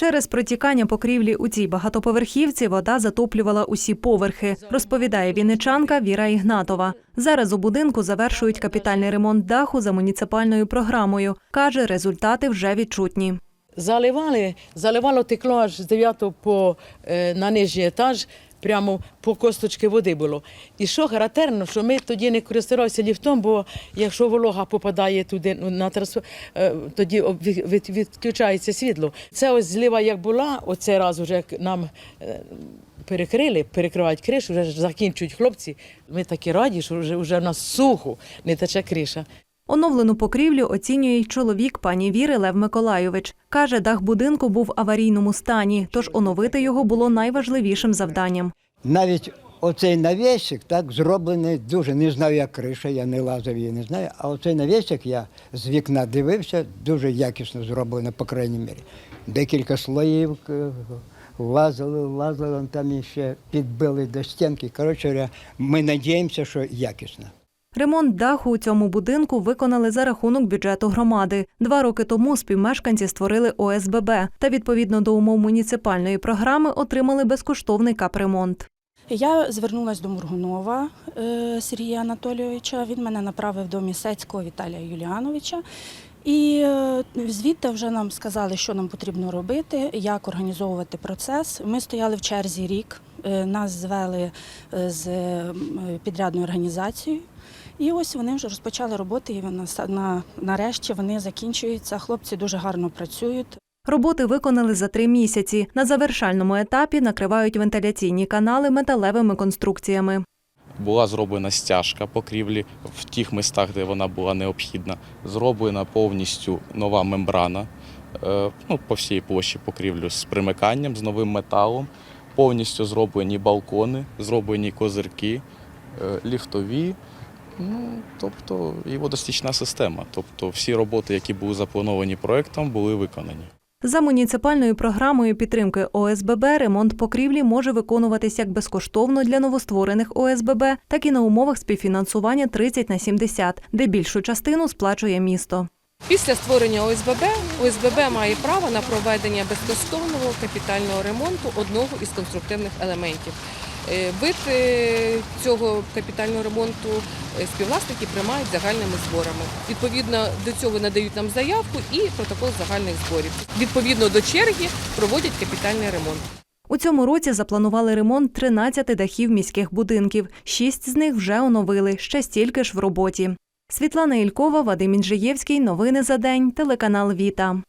Через протікання покрівлі у цій багатоповерхівці вода затоплювала усі поверхи, розповідає вінничанка Віра Ігнатова. Зараз у будинку завершують капітальний ремонт даху за муніципальною програмою. Каже, результати вже відчутні. Заливали, заливало текло аж з 9 по е, на нижній етаж, прямо по косточки води було. І що характерно, що ми тоді не користувалися ліфтом, бо якщо волога попадає туди ну, на трасу, е, тоді відключається світло. Це ось злива як була, оцей раз вже як нам е, перекрили, перекривають кришу, вже закінчують хлопці. Ми такі раді, що вже, вже в нас сухо, не тече криша. Оновлену покрівлю оцінює й чоловік пані Віри Лев Миколайович. Каже, дах будинку був в аварійному стані, тож оновити його було найважливішим завданням. Навіть оцей навісик так зроблений дуже. Не знаю, як криша, я не лазив її, не знаю. А оцей навісик я з вікна дивився, дуже якісно зроблено, по крайній мірі. Декілька слоїв е, лазили, лазили, там і ще підбили до стінки. Коротше, ми надіємося, що якісно. Ремонт даху у цьому будинку виконали за рахунок бюджету громади. Два роки тому співмешканці створили ОСББ та відповідно до умов муніципальної програми отримали безкоштовний капремонт. Я звернулася до Мургунова е, Сергія Анатолійовича. Він мене направив до Місецького Віталія Юліановича. І е, звідти вже нам сказали, що нам потрібно робити, як організовувати процес. Ми стояли в черзі рік, е, нас звели е, з підрядною організацією. І ось вони вже розпочали роботи, і на, нарешті вони закінчуються. Хлопці дуже гарно працюють. Роботи виконали за три місяці. На завершальному етапі накривають вентиляційні канали металевими конструкціями. Була зроблена стяжка покрівлі в тих містах, де вона була необхідна. Зроблена повністю нова мембрана е, ну, по всій площі покрівлю з примиканням, з новим металом. Повністю зроблені балкони, зроблені козирки, е, ліфтові. Ну, тобто і водостічна система. Тобто всі роботи, які були заплановані проектом, були виконані. За муніципальною програмою підтримки ОСББ ремонт покрівлі може виконуватись як безкоштовно для новостворених ОСББ, так і на умовах співфінансування 30 на 70, де більшу частину сплачує місто. Після створення ОСББ ОСББ має право на проведення безкоштовного капітального ремонту одного із конструктивних елементів. Вид е, цього капітального ремонту е, співвласники приймають загальними зборами. Відповідно до цього надають нам заявку і протокол загальних зборів. Відповідно до черги проводять капітальний ремонт. У цьому році запланували ремонт 13 дахів міських будинків. Шість з них вже оновили, ще стільки ж в роботі. Світлана Ількова, Вадим Інжиєвський. Новини за день. Телеканал Віта.